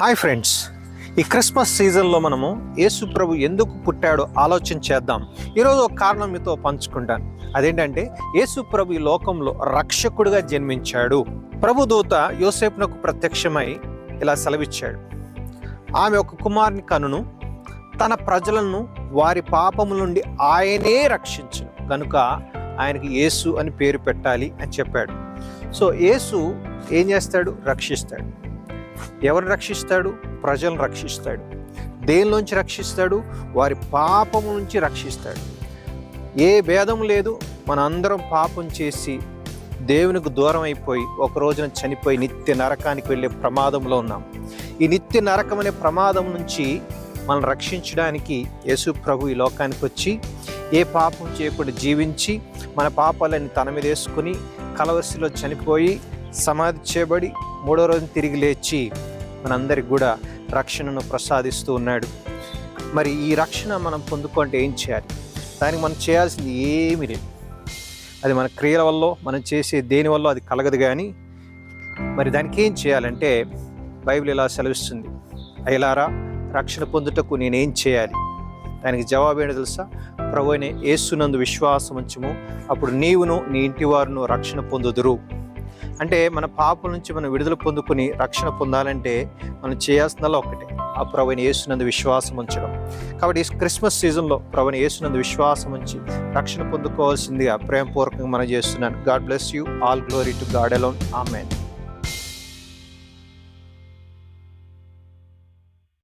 Hi friends ఈ Christmas సీజన్లో మనము యేసు ప్రభు ఎందుకు పుట్టాడో ఆలోచన చేద్దాం. ఈరోజు ఒక కారణం మీతో పంచుకుంటాను. అదేంటంటే యేసు ప్రభు ఈ లోకంలో రక్షకుడిగా జన్మించాడు. ప్రభుదూత యోసేపునకు ప్రత్యక్షమై ఇలా సెలవిచ్చాడు. ఆమె ఒక కుమారుని కనును తన ప్రజలను వారి పాపముల నుండి ఆయనే రక్షించను. కనుక ఆయనకి యేసు అని పేరు పెట్టాలి అని చెప్పాడు. సో యేసు ఏం చేస్తాడు? రక్షిస్తాడు. ఎవరిని రక్షిస్తాడు? ప్రజలను రక్షిస్తాడు. దేనిలోంచి రక్షిస్తాడు? వారి పాపము నుంచి రక్షిస్తాడు. ఏ భేదం లేదు. మన అందరం పాపం చేసి దేవునికి దూరం అయిపోయి ఒక రోజున చనిపోయి నిత్య నరకానికి వెళ్ళే ప్రమాదంలో ఉన్నాం. ఈ నిత్య నరకం అనే ప్రమాదం నుంచి మనం రక్షించడానికి యేసు ప్రభు ఈ లోకానికి వచ్చి ఏ పాపం చేయకుండా జీవించి మన పాపాలని తన మీద వేసుకుని కలవరిసిలో చనిపోయి సమాధి చేయబడి మూడో రోజు తిరిగి లేచి మనందరికి కూడా రక్షణను ప్రసాదిస్తూ ఉన్నాడు. మరి ఈ రక్షణ మనం పొందుకుంటే ఏం చేయాలి? దానికి మనం చేయాల్సింది ఏమీ లేదు. అది మన క్రియల వల్ల మనం చేసే దేని వల్ల అది కలగదు కానీ మరి దానికి ఏం చేయాలంటే బైబిల్ ఇలా సెలవిస్తుంది. అయ్యలారా రక్షణ పొందుటకు నేనేం చేయాలి? దానికి జవాబు ఏంటో తెలుసా? ప్రభు అయిన యేసునందు విశ్వాసం ఉంచము అప్పుడు నీవును నీ ఇంటి వారును రక్షణ పొందుదురు. అంటే మన పాపల నుంచి మనం విడుదల పొందుకుని రక్షణ పొందాలంటే మనం చేయాల్సిందల్లా ఒకటే ఆ ప్రవణ యేసునందు విశ్వాసం ఉంచడం. కాబట్టి ఈ క్రిస్మస్ సీజన్లో ప్రవణ యేసునందు విశ్వాసం ఉంచి రక్షణ పొందుకోవాల్సిందిగా ప్రేమపూర్వకంగా మనం చేస్తున్నాను. God bless you. All glory to God alone amen.